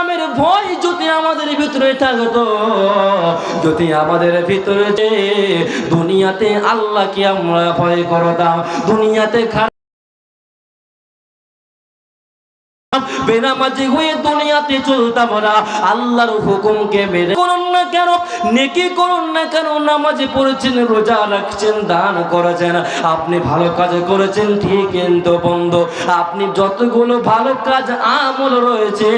নামের ভয় যদি আমাদের ভিতরে থাকতো, যদি আমাদের ভিতরে যে দুনিয়াতে আল্লাহকে আমরা ভয় করতাম, দুনিয়াতে হয়ে দুনিয়াতে চলতাম না। আল্লাহর হুকুমকে করুন না কেন? নেকি করুন না কেন? নামাজে পড়েছেন, রোজা রাখছেন, দান করেছেন। আপনি ভালো কাজ করেছেন, ঠিক কিন্তু বন্ধু, আপনি যতগুলো ভালো কাজ, আমল রয়েছে,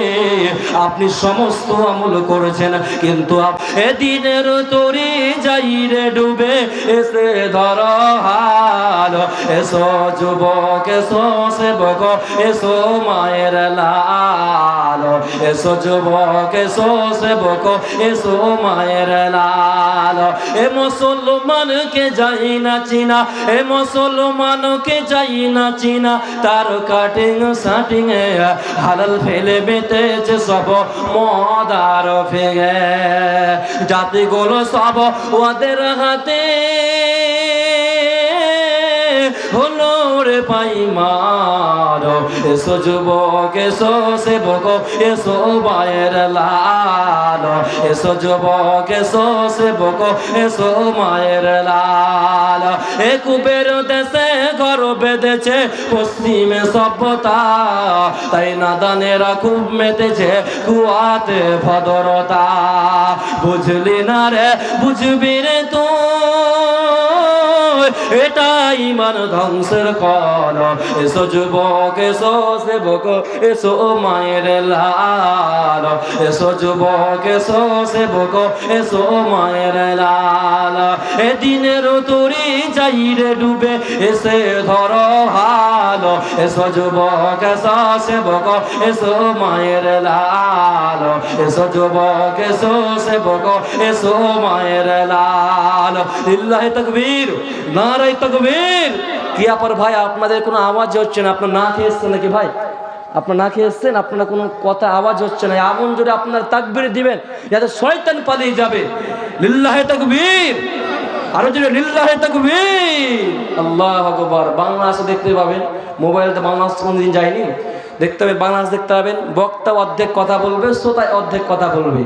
আপনি সমস্ত আমল করেছেন, কিন্তু এদিনের তরি যাই রে ডুবে, এসে ধর এসো যুবক, এসো সেবক, এসো মায়ের লাল। এসো যুবক, এসো সেবক, এসো মায়ের লাল। এ মুসলমানকে যাই না চিনা, এ মুসলমানকে যাই না চিনা, তার কাটিং সাটিং হালাল ফেলে বেতেছে সব মদার ফেগে জাতিগুলো সব ওদের হাতে। হলো রে পাই মার এসো যুবক, এসো সেবক, এসো মায়ের লাল। এসো যুবক, এসো সেবক, এসো মায়ের লাল। এ কুবের দেশে ঘর বেঁধেছে, পশ্চিমে সভ্যতা। তাই নাদানেরা খুব মেতেছে, কুয়াতে ভদরতা। বুঝলি না রে, বুঝবি রে তুই? এটাই মান ধ্বংসের কল। এসো যুবক, এসো সেবক, এসো মায়ের লাল। এসো যুবক, এসো সেবক, এসো মায়ের লাল। এদিনের দিনের রে ডুবে এসে ধর হাল। এসো যুবক, এসো সেবক, এসো মায়ের লাল। এসো যুবক, এসো সেবক, এসো মায়ের লাল। ইল্লাহি তাকবীর নারাই তকবীর। কি আপনার ভাই, আপনাদের কোনো আওয়াজ হচ্ছে না? আপনার না খেয়ে এসছেন নাকি ভাই? আপনার না খেয়ে এসছেন? আপনার কোনো কথা, আওয়াজ হচ্ছে না? এমন জোরে আপনার তাকবীর দিবেন যাতে শয়তান পালিয়ে যাবে। লিল্লাহে তাকবীর। আরও জোরে, লিল্লাহে তাকবীর! আল্লাহ আকবার। বাংলাদেশে দেখতে পাবেন মোবাইলতে বাংলাদেশ কোনদিন যায়নি। দেখতে হবে, বাংলাদেশ দেখতে পাবেন, বক্তা অর্ধেক কথা বলবে শ্রোতায় অর্ধেক কথা বলবে।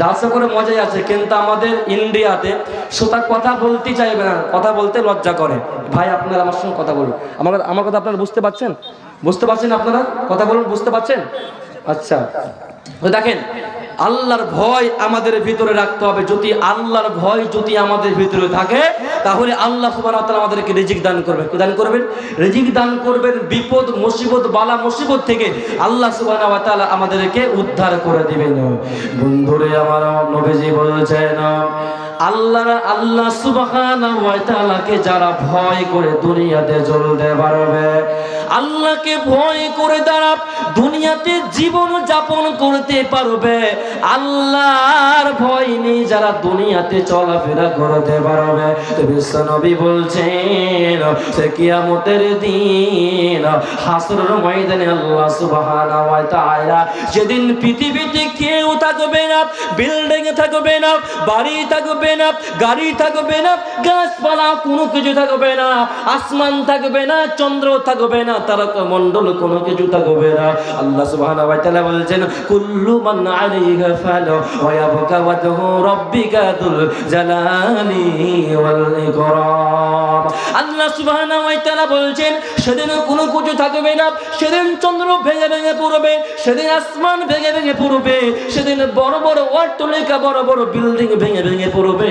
যাচ্ছে করে মজাই আছে, কিন্তু আমাদের ইন্ডিয়াতে শ্রোতা কথা বলতে চাইবে না, কথা বলতে লজ্জা করে। ভাই, আপনারা আমার সঙ্গে কথা বলুন। আমার আমার কথা আপনারা বুঝতে পারছেন? বুঝতে পারছেন আপনারা? কথা বলুন, বুঝতে পারছেন? আচ্ছা। দেখেন আল্লাহর ভয় আমাদের ভিতরে রাখতে হবে। যদি আল্লাহর ভয় যদি আমাদের ভিতরে থাকে, তাহলে আল্লাহ তাআলা আমাদেরকে রিজিক দান করবেন দান করবেন? রিজিক দান করবেন, বিপদ, মুসিবত, বালা, মুসিবত থেকে আল্লাহ ওয়া আমাদেরকে উদ্ধার করে দিবেন। বন্ধুরে, আমার নবীজি বলেছেন আল্লাহ আল্লাহ তাআলাকে যারা ভয় করে দুনিয়াতে চলতে পারবে, আল্লাহকে ভয় করে দ্বারা দুনিয়াতে জীবন যাপন করতে পারবে। আল্লাহর ভয় নেই যারা দুনিয়াতে চলাফেরা করতে পারবে। বিশ্বনবী বলছেন, সে কিয়ামতের দিন হাসরের ময়দানে আল্লাহ সুবহানাহু ওয়া তাআলা যেদিন পৃথিবীতে কেউ থাকবে না, বিল্ডিং থাকবে না, বাড়ি থাকবে না, গাড়ি থাকবে না, গাছপালা কোনো কিছু থাকবে না, আসমান থাকবে না, চন্দ্র থাকবে না তারকা মণ্ডল কোনো কিছু থাকবে না। আল্লাহ সুবহানাহু ওয়া তাআলা বলছেন, কুল্লু মান আলাইহা ফাল ওয়া ইয়াবকা ওয়াজহু রাব্বিকা দুল জালালি ওয়াল ইকরাম আল্লাহ সুবহানাহু ওয়া তাআলা বলছেন, সেদিন কোনো কিছু থাকবে না। সেদিন চন্দ্র ভেঙে ভেঙে পড়বে, সেদিন আসমান ভেঙে ভেঙে পড়বে, সেদিন বড় বড় অট্টালিকা, বড় বড় বিল্ডিং ভেঙে ভেঙে পড়বে।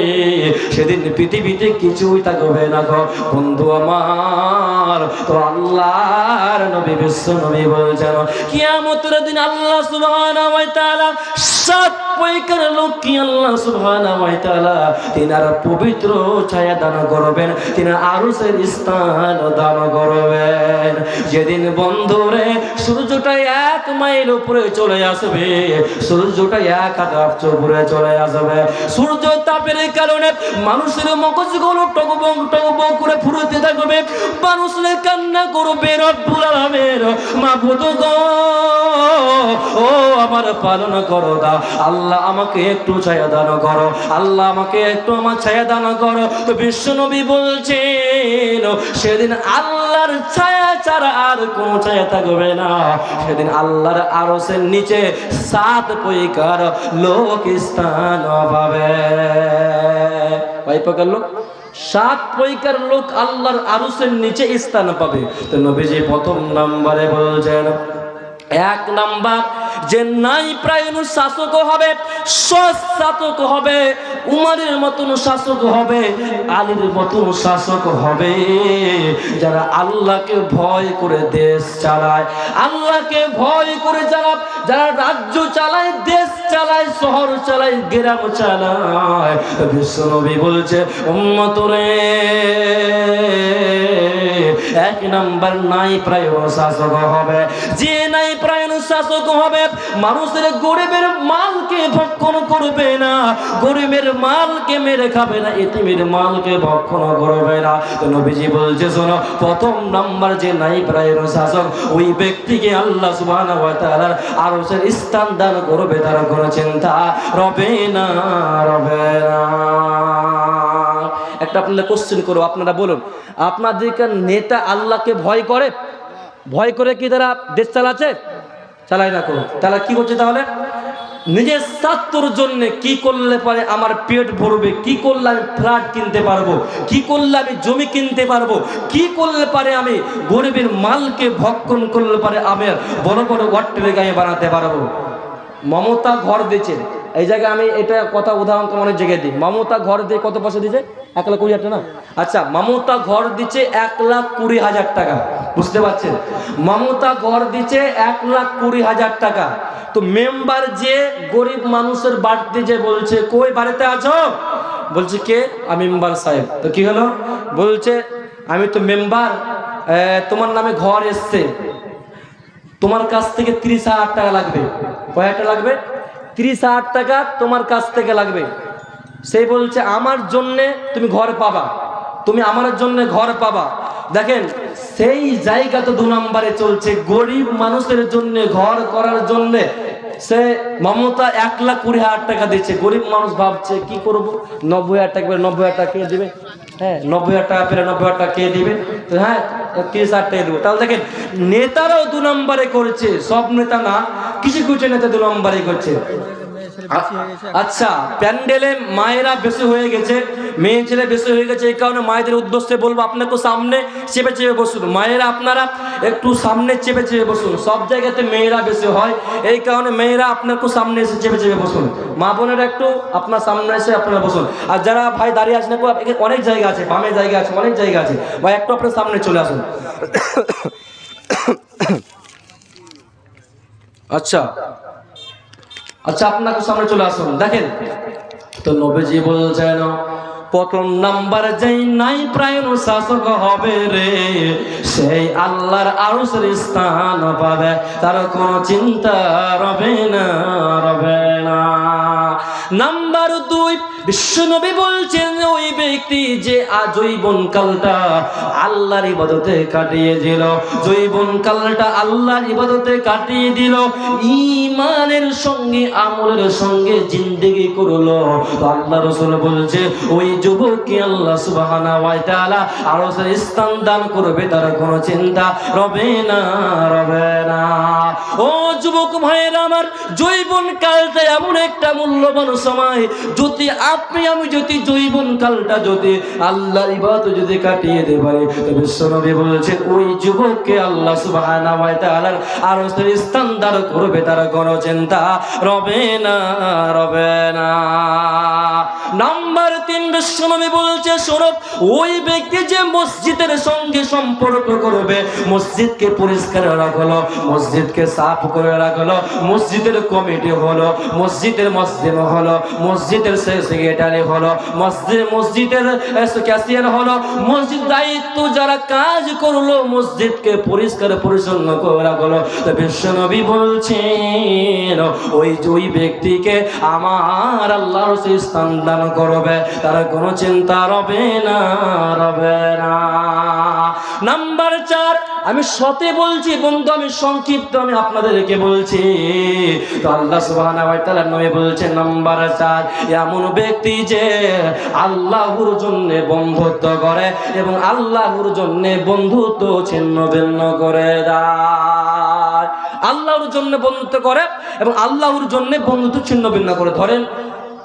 সেদিন পৃথিবীতে কিছুই থাকবে না গো। বন্ধু আমার, তো আল্লাহর নবী, বিশ্ব নবী বলছেন, কিয়ামতের দিন আল্লাহ সুবহানাহু ওয়া তাআলা সাত পয়কার লোক কি আল্লাহ সুবহানাহু ওয়া তাআলা তিনার পবিত্র ছায়া দান করবেন, তিনি আরশের স্থান দান করবেন। যেদিন বন্ধুরে সূর্যটা এক মাইল উপরে চলে আসবে, সূর্যটা এক হাজার উপরে চলে আসবে। সূর্য তাপের কারণে মানুষের মগজগুলো টকবক টকবক করে ফুরতে থাকবে, মানুষের কান্না করবে রব্বুল আলামিন। মাবুদ গো, ও আমার পালন করো দা আল্লাহ আমাকে একটু ছায়া দান করো, আল্লাহ আমাকে একটু আমার ছায়া দান করো। তো বিশ্বনবী বলছেন সেদিন আল্লাহর ছায়া ছাড়া আর কোন ছায়া থাকবে না। সেদিন আল্লাহর আরসের নিচে সাত পৈকার লোক স্থান পাবে। কয় প্রকার লোক? সাত পৈকার লোক আল্লাহর আরসের নিচে স্থান পাবে। তো নবীজি প্রথম নাম্বারে বলছেন এক নাম্বার যে নাই প্রায় শাসক হবে, সৎ শাসক হবে, উমারের মতন শাসক হবে, আলীর মতন শাসক হবে। যারা আল্লাহকে ভয় করে দেশ চালায়, আল্লাহকে ভয় করে যারা যারা রাজ্য চালায়, দেশ চালায়, শহর চালায়, গ্রাম চালায়। বিশ্বনবী বলছে, উম্মতরে এক নাম্বার নাই প্রায় শাসক হবে। যে নাই প্রায় শাসক হবে, মানুষের গরিবের মালকে ভক্ষণ করবে না। গরিবের মালকে মেরে খাবে না, এতিমের মালকে ভক্ষণ করবে না। নবীজি বলছে, শোনো, প্রথম নাম্বার যে নাই প্রায় শাসক ওই ব্যক্তিকে আল্লাহ ওয়া তাআলার আরশের স্থান দান করবে, তার কোনো চিন্তা রবে না রবে না। একটা আপনাদের কোশ্চেন করব আপনারা বলুন। আপনাদেরকার নেতা আল্লাহকে ভয় করে? ভয় করে কি তারা দেশ চালাচ্ছে? চালাই না করো তারা কি করছে তাহলে? নিজের স্বার্থর জন্য কি করলে পারে আমার পেট ভরবে? কি করলে আমি ফ্ল্যাট কিনতে পারব? কি করলে আমি জমি কিনতে পারব? কি করলে পারে আমি গরিবের মালকে ভক্ষণ করলে পারে আমি বড় বড় হোটেলে গায়ে বানাতে পারব? মমতা ঘর দিয়েছে। এই জায়গায় আমি এটা কথা উদাহরণ তোমার অনেক জায়গায় দিই। মমতা ঘর দিয়ে কত পয়সা দিয়েছে? এক লাখ কুড়ি হাজার না? আচ্ছা মমতা ঘর দিচ্ছে এক লাখ কুড়ি হাজার টাকা। বুঝতে পারছেন? মমতা ঘর দিচ্ছে এক লাখ কুড়ি হাজার টাকা। তো মেম্বার যে গরিব মানুষের বাড়িতে যে বলছে, কই বাড়িতে আছো? বলছে, কে? আমি মেম্বার সাহেব। তো কি হলো? বলছে, আমি তো মেম্বার তোমার নামে ঘর এসছে। তোমার কাছ থেকে তিরিশ হাজার টাকা লাগবে। কয় হাজার টাকা লাগবে? তিরিশ হাজার টাকা তোমার কাছ থেকে লাগবে। সেই বলছে, আমার জন্যে তুমি ঘর পাবা। তুমি আমার জন্য ঘর পাবা। দেখেন, সেই জায়গা তো দু নম্বরে চলছে। গরিব মানুষের জন্য, ঘর করার জন্যে সে মমতা এক লাখ কুড়ি হাজার টাকা দিচ্ছে। গরিব মানুষ ভাবছে, কি করব? নব্বই হাজার টাকা নব্বই হাজার টাকা কে দেবে? হ্যাঁ নব্বই হাজার টাকা পেলে নব্বই হাজার টাকা কে দিবে? তো হ্যাঁ তিরিশ হাজার টাকা দেবো। তাহলে দেখেন, নেতারাও দু নম্বরে করছে। সব নেতা না, কিছু কিছু নেতা দু নম্বরে করছে। আচ্ছা প্যান্ডেলে মায়েরা বেশি হয়ে গেছে মেয়ে ছেলে বেশি হয়ে গেছে এই কারণে মায়েদের উদ্দেশ্যে বলব আপনাকে সামনে চেপে চেপে বসুন। মায়েরা আপনারা একটু সামনে চেপে চেপে বসুন। সব জায়গাতে মেয়েরা বেশি হয় এই কারণে মেয়েরা আপনাকে সামনে এসে চেপে চেপে বসুন। মা বোনেরা একটু আপনার সামনে এসে আপনারা বসুন। আর যারা ভাই দাঁড়িয়ে আছেন অনেক জায়গা আছে বামে জায়গা আছে অনেক জায়গা আছে। ভাই একটু আপনার সামনে চলে আসুন। আচ্ছা আচ্ছা আপনাকে সামনে চলে আসুন দেখেন। তো নবীজি বলছেন, প্রথম নাম্বার যেই নাই প্রায় শাসক হবে রে, সেই আল্লাহর আরশের স্থান পাবে। তার কোনো চিন্তা রবে না রবে না। নাম্বার দুই বিশ্বনবী বলছেন, ওই ব্যক্তি যে আজৈবন কালটা আল্লাহর ইবাদতে কাটিয়ে দিল জৈবন কালটা আল্লাহর ইবাদতে কাটিয়ে দিল ইমানের সঙ্গে আমলের সঙ্গে জিন্দেগি করল। আল্লাহ রসুল বলছে, ওই যুবককে আল্লাহ সুবহানাহু ওয়া তাআলা আরও স্থান দান করবে, তার কোনো চিন্তা রবে না রবে না। ও যুবক ভাইয়ের আমার জৈবন কালটা এমন একটা মূল্যবান সময়, যদি আপনি, আমি যদি জৈবন কালটা যদি আল্লাহর ইবাদত যদি কাটিয়ে দিতে পারি তো বিশ্বনবী বলেছেন, ওই যুবককে আল্লাহ সুবহানাহু ওয়া করবে তার চিন্তা রবে না রবে না। নাম্বার বিশ্বনবী বলছে ওই ব্যক্তি যে মসজিদের সঙ্গে সম্পর্ক করবে, মসজিদকে পরিষ্কার রাখল, মসজিদকে সাফ করে রাখল মসজিদের কমিটি হলো, মসজিদের মসজিদ হলো, মসজিদের সেক্রেটারি হলো, মসজিদ, মসজিদের ক্যাশিয়ার হলো, মসজিদ দায়িত্ব যারা কাজ করল, মসজিদকে পরিষ্কার পরিচ্ছন্ন করা রাখল। তো বিশ্বনবী বলছেন, ওই ওই ব্যক্তিকে আমার আল্লাহর স্থান দান করবে, তার কোনো চিন্তা রবে না রবে না। নাম্বার চার আমি সতে বলছি, বন্ধু, আমি সংক্ষিপ্ত, আমি আপনাদেরকে বলছি। তো আল্লাহ তাআলা নবী বলছেন, নাম্বার 4 এমন ব্যক্তি যে আল্লাহর জন্য বন্ধুত্ব করে এবং আল্লাহর জন্য বন্ধুত্ব ছিন্ন ভিন্ন করে দেয়। আল্লাহর জন্য বন্ধুত্ব করে এবং আল্লাহর জন্য বন্ধুত্ব ছিন্ন ভিন্ন করে। ধরেন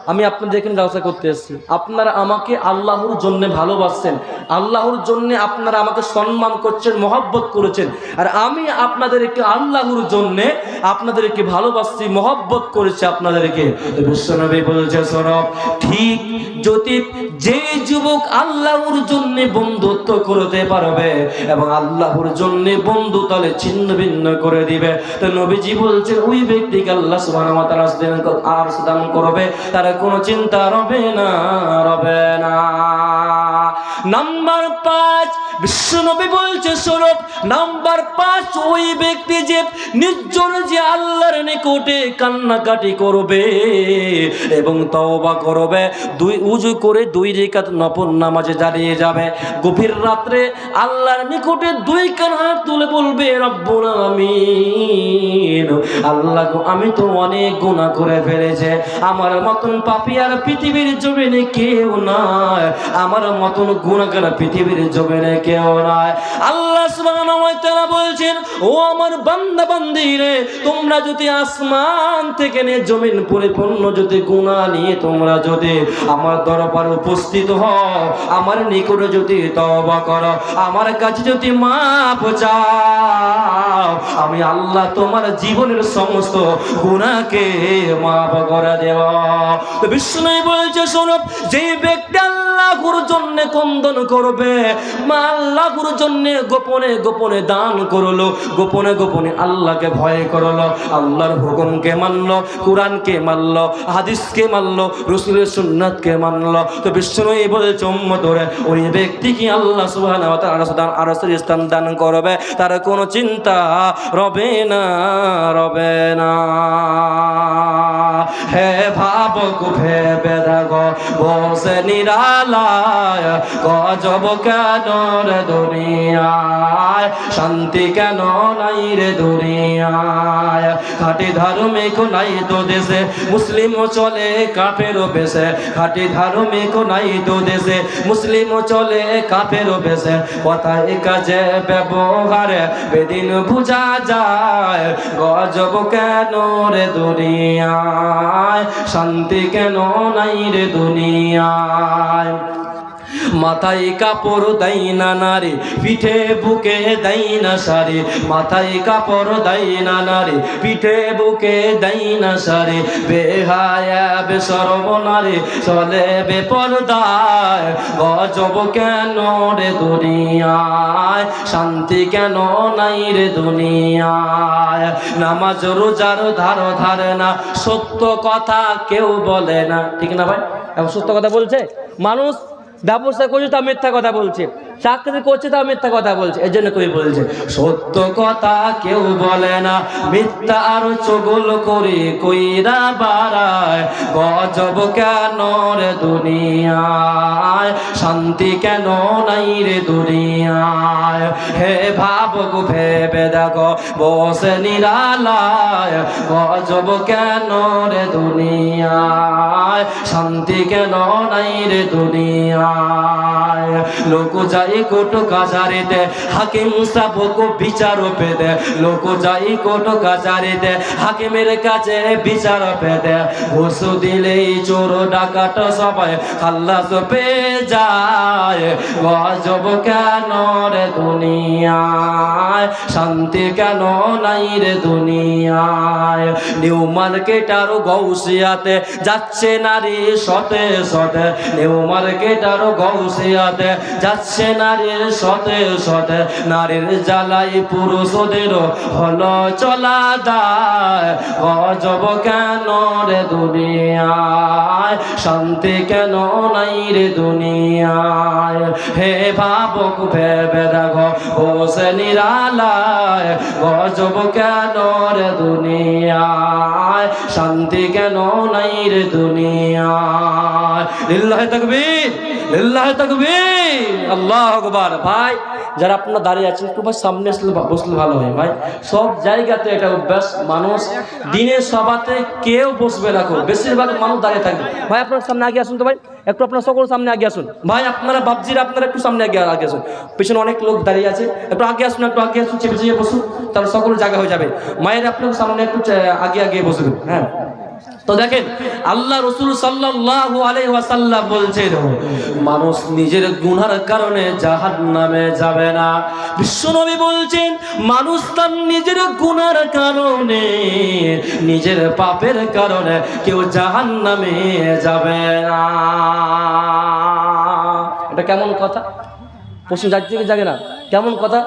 আমি আপনাদের এখানে ব্যবসা করতে এসেছি। আপনারা আমাকে আল্লাহর জন্য ভালোবাসছেন। আল্লাহর জন্য আপনারা আমাকে সম্মান করছেন, মহব্বত করেছেন। আর আমি আপনাদেরকে আল্লাহর জন্য আপনাদেরকে ভালোবাসছি, মহব্বত করেছি আপনাদেরকে। বিশ্বনবী বলছে সরব ঠিক যদি যে যুবক আল্লাহর জন্য বন্ধুত্ব করতে পারবে এবং আল্লাহর জন্য বন্ধু তাহলে ছিন্ন ভিন্ন করে দিবে, তো নবীজি বলছেন, ওই ব্যক্তিকে আল্লাহ সুবহানাহু আর দান করবে। তার কোনো চিন্তা রবে না রবে না। নাম্বার পাঁচ বিশ্বনবী বলছে স্বরূপ নাম্বার পাঁচ ওই ব্যক্তি যে নির্জন যে আল্লাহর নিকটে কান্নাকাটি করবে এবং তওবা করবে, দুই উজু করে দুই রেখাত নফল নামাজে দাঁড়িয়ে যাবে। গভীর রাত্রে আল্লাহর নিকটে দুই কান হাত তুলে বলবে, রব্বুল আল্লাহ আমি তো অনেক গুনাহ করে ফেলেছে। আমার মতন পাপী আর পৃথিবীর জমিনে কেউ নাই। আমার মতন গুণাগার পৃথিবীর জমিনে কেউ নাই আল্লাহ সুবহানাহু বলছেন, ও আমার বান্দা বান্দিরে তোমরা যদি আসমান থেকে নে জমিন পরিপূর্ণ যদি গুনাহ নিয়ে তোমরা যদি আমার দরবারে উপস্থিত হও, আমার নিকটে যদি তওবা করো, আমার কাছে যদি মাপ চাও, আমি আল্লাহ তোমার জীবনের সমস্ত গুনাহকে মাফ করে দেব। বিষ্ণু বলছে, শোনো যে ব্যক্তি আল্লাহর জন্য কন্দন করবে। মা আল্লাহর জন্য গোপনে গোপনে দান করল। গোপনে গোপনে আল্লাহকে ভয় করল। আল্লাহর হুকুমকে মানলো, কোরআনকে মানলো, হাদিসকে মানলো, রসুলের সুন্নাতকে মানলো। তো বিষ্ণু বলছে, উম্মতরে, ওই ব্যক্তি কি আল্লাহ দান আরশের স্থান দান করবে? তার কোনো চিন্তা রবে না রবে না। হে ভাবক ভেবে দেখো, বসে নিরালায় গজব কেন রে দুনিয়ায়? শান্তি কেন নাই রে দুনিয়ায়? খাটি ধার্মিক নাই তো দেশে মুসলিম চলে কাপেরও বেশে। খাটি ধার্মিক নাই তো দেশে মুসলিম চলে কাপেরও বেশে। কথায় কাজে ব্যবহারে বেদিন বুঝা যায়, গজব কেন রে দুনিয়ায়? শান্তি কেন নাই রে দুনিয়ায়? মাথায় কাপড় দেয় না নারী, পিঠে বুকে দেয় না শাড়ি। মাথায় কাপড় দেয় না নারী, পিঠে বুকে দেয় না শাড়ি। বেহায়া বেসরব নারী, চলে বেপরদায়। গজব কেন রে দুনিয়ায়? শান্তি কেন নাই রে দুনিয়ায়? নামাজ রোজার ধার ধারে না, সত্য কথা কেউ বলে না। ঠিক না ভাই? এখন সত্য কথা বলছে? মানুষ ব্যবসা করছে তা মিথ্যা কথা বলছে। চাকরি করছে তা মিথ্যা কথা বলছে। এই জন্য কই বলছে, সত্য কথা কেউ বলে না, মিথ্যা আর চগল করে কইরা বাড়ায়। গজব কেন রে দুনিয়ায়? শান্তি কেন নাই রে দুনিয়ায়? হে ভাবক, ভেবে দেখো, বসে নিরালায়। গজব কেন রে দুনিয়ায়? শান্তি কেন নাই রে দুনিয়ায়? লোক যাই কোট কাজারিতে, হাকিম সাবক বিচার লোক যাই কোট হাকিমের কাছে বিচার ঘুষ দিলেই চোর ডাকাত সবাই খাল্লাস পেয়ে যায়, গজব কেন রে দুনিয়ায়? শান্তি কেন নাই রে দুনিয়ায়? নিউ মার্কেট আর গৌসিয়াতে যাচ্ছে নারী সতে সতে, নিউ মার্কেট আর গৌসিয়াতে যাচ্ছে নারীর সতে সতে, নারীর জ্বালাই পুরুষদের হলো চলা দায় গজব কেন রে দুনিয়ায়? শান্তি কেন নাই রে দুনিয়ায়? হে ভাবক ভেবে দেখো বসে নিরালায়। গজব কেন রে দুনিয়ায়? শান্তি কেন নাই রে দুনিয়ায়? লিল্লাহ তাকবীর। আল্লাহ আকবার। ভাই, যারা আপনারা দাঁড়িয়ে আছেন, একটু ভাই সামনে আসলে বসলে ভালো হয়। ভাই, সব জায়গাতে এটা অভ্যাস, মানুষ দিনের সভাতে কেউ বসবে না খুব বেশিরভাগ মানুষ দাঁড়িয়ে থাকবে। ভাই, আপনার সামনে আগে আসুন তো ভাই। একটু আপনার সকল সামনে আগে আসুন। ভাই, আপনারা বাবজিরা আপনারা একটু সামনে আগে আগে আসুন। পিছনে অনেক লোক দাঁড়িয়ে আছে। একটু আগে আসুন, একটু আগে আসুন, চেপে চেপে বসুন, তাহলে সকল জায়গা হয়ে যাবে। মায়ের আপনার সামনে একটু আগে আগে বসবেন হ্যাঁ। তো দেখেন, আল্লাহ রসুল সাল্লাল্লাহু আলাইহি ওয়াসাল্লাম বলছেন, মানুষ নিজের গুনার কারণে জাহান নামে যাবে না। বিশ্বনবী বলছেন, মানুষ তার নিজের গুনার কারণে, নিজের পাপের কারণে কেউ জাহান নামে যাবে না। এটা কেমন কথা? প্রশ্ন যাচ্ছে কি জাগে না। কেমন কথা?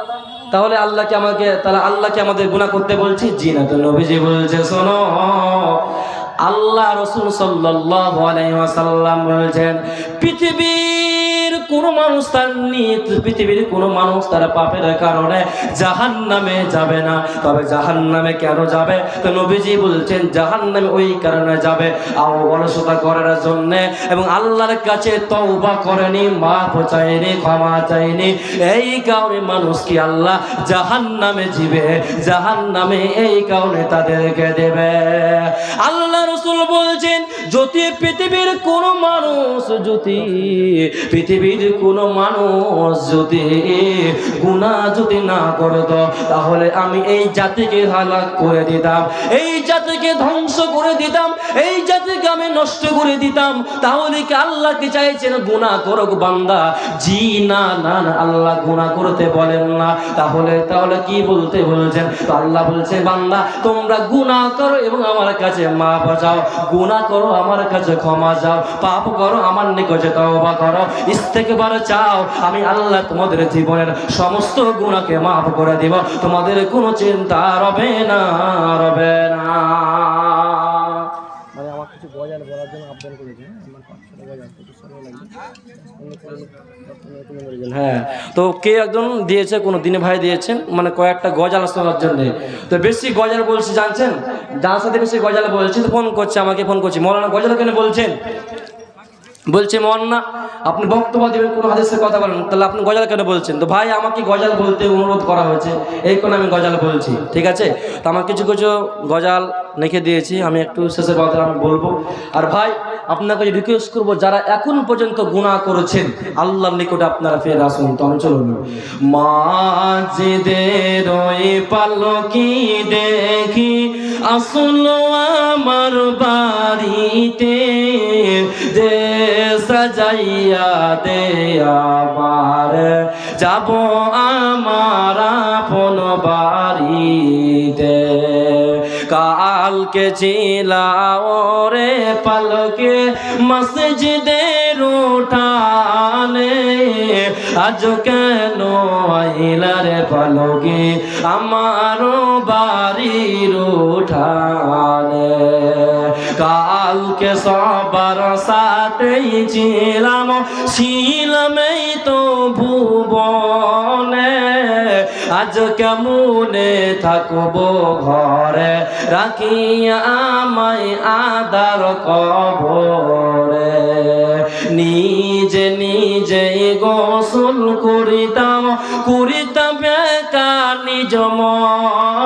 তাহলে আল্লাহকে আমাকে, তাহলে আল্লাহকে আমাদের গুণা করতে বলছি জি না তো নবীজি বলছে, শোনো আল্লাহ রসুল সাল্লাহ বলছেন পৃথিবীর কোন মানুষ তার নিত পৃথিবীর কোন মানুষ তার পাপের কারণে জাহান্নামে যাবে না। তবে জাহান্নামে কেন যাবে? তো নবীজি বলছেন, জাহান্নামে ওই কারণে যাবে। আও অলসতা করার জন্য এবং আল্লাহর কাছে তওবা করেনি, মাফ চাইনি, ক্ষমা চাইনি। এই কারণে মানুষ কি আল্লাহ জাহান্নামে জিবে? জাহান নামে এই কারণে তাদেরকে দেবে। আল্লাহ রসুল বলছেন যদি পৃথিবীর কোন মানুষ যদি পৃথিবীর কোন মানুষ যদি গুনাহ যদি না করত, তাহলে আমি এই জাতিকে হালাক করে দিতাম, এই জাতিকে ধ্বংস করে দিতাম, এই জাতিকে আমি নষ্ট করে দিতাম। তাহলে কি আল্লাহ কি চাইছেন? গুনাহ করুক বান্দা। জি, না না না, আল্লাহ গুনাহ করতে বলেন না। তাহলে তাহলে কি বলতে বলছেন? আল্লাহ বলছে, বান্দা, তোমরা গুনাহ করো এবং আমার কাছে মা বাঁচাও গুনাহ করো আমার কাছে ক্ষমা চাও পাপ করো, আমার নিকটে তওবা করো। ইস্তেকবার চাও, আমি আল্লাহ তোমাদের জীবনের সমস্ত গুণাকে মাফ করে দিব। তোমাদের কোনো চিন্তা রবে না রবে না। গজাল বলার জন্য আবেদন করেছেন হ্যাঁ? আমার পাঁচশো কিছু সময় লাগবে। হ্যাঁ তো কে একজন দিয়েছে, কোনো দিনে ভাই দিয়েছেন? মানে কয়েকটা গজাল শোনার জন্য। তো বেশি গজাল বলছি, জানছেন? যার সাথে বেশি গজাল বলছি, তো ফোন করছে, আমাকে ফোন করছি। মৌলানা গজাল কেন বলছেন? বলছে, মৌলানা আপনি বক্তব্য দেবেন, কোনো হাদিসের কথা বলেন তাহলে আপনি গজাল কেন বলছেন? তো ভাই, আমাকে গজাল বলতে অনুরোধ করা হয়েছে। এই কোন আমি গজাল বলছি, ঠিক আছে? তো আমার কিছু কিছু গজাল লিখে দিয়েছি, আমি একটু শেষের কথা আমি বলব। আর ভাই, আপনাকে রিকোয়েস্ট করব, যারা এখন পর্যন্ত গুনাহ করেছেন, আল্লাহর নিকটে আপনারা ফের আসুন। তো আমি চলুন। মাঝেদের পালকি দেখি আসলো আমার বাড়িতে দে সাজাইয়া দে আমার যাব আমার আপন বাড়িতে। কালকে চিলাও রে পালকে মসজিদের উঠানে আজ কেন আইলা রে পালকে? আমার বাড়ির উঠানে কালকে সবার সাথেই ছিলাম ছিলামই তো ভুবনে। আজ কেমনে থাকব ঘরে? রাখিয়া আমায় আদার কবরে। নিজে নিজে গোসল করিতাম করিতাম একা নিজ মনে।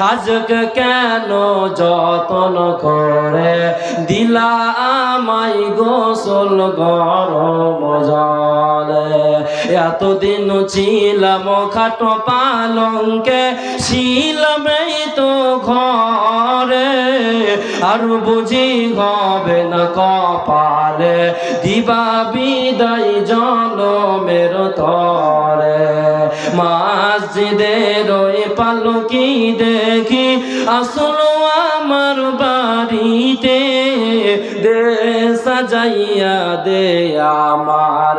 আজকে কেন যতন করে? দিলা আমায় গোসল গরম জলে। এতদিন ছিলাম খাটো পালঙ্কে, ছিলাম তো ঘরে। আর বুঝি হবে না কপালে, দিবা বিদায় জনমের তরে। মসজিদের ওই পালকি দেখি, আসলো আমার বাড়িতে। দে সাজাইয়া দে আমার,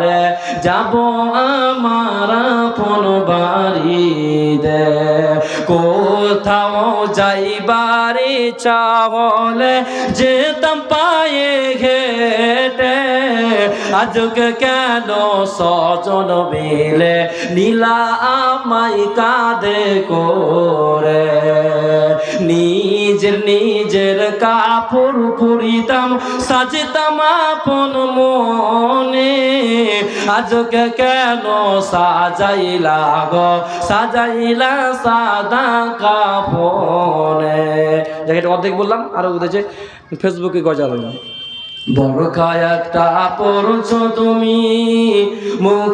যাব আমার আপন বাড়িতে কোথাও যাইবারে চাহলে যেতাম পায়ে ঘেটে আজকে কেন সজন মিলে? নীলা আমায় কাঁদে করে। নিজের নিজের কাপড় পরিতাম, সাজিতাম আপন মনে। আজকে কেন সাজাইলা গো? সাজাইলা সাদা কাপড়ে জায়গাটা অর্ধেক বললাম, আরও বুঝেছে ফেসবুকে গজালো বড় একটা পড়ছো তুমি। মুখ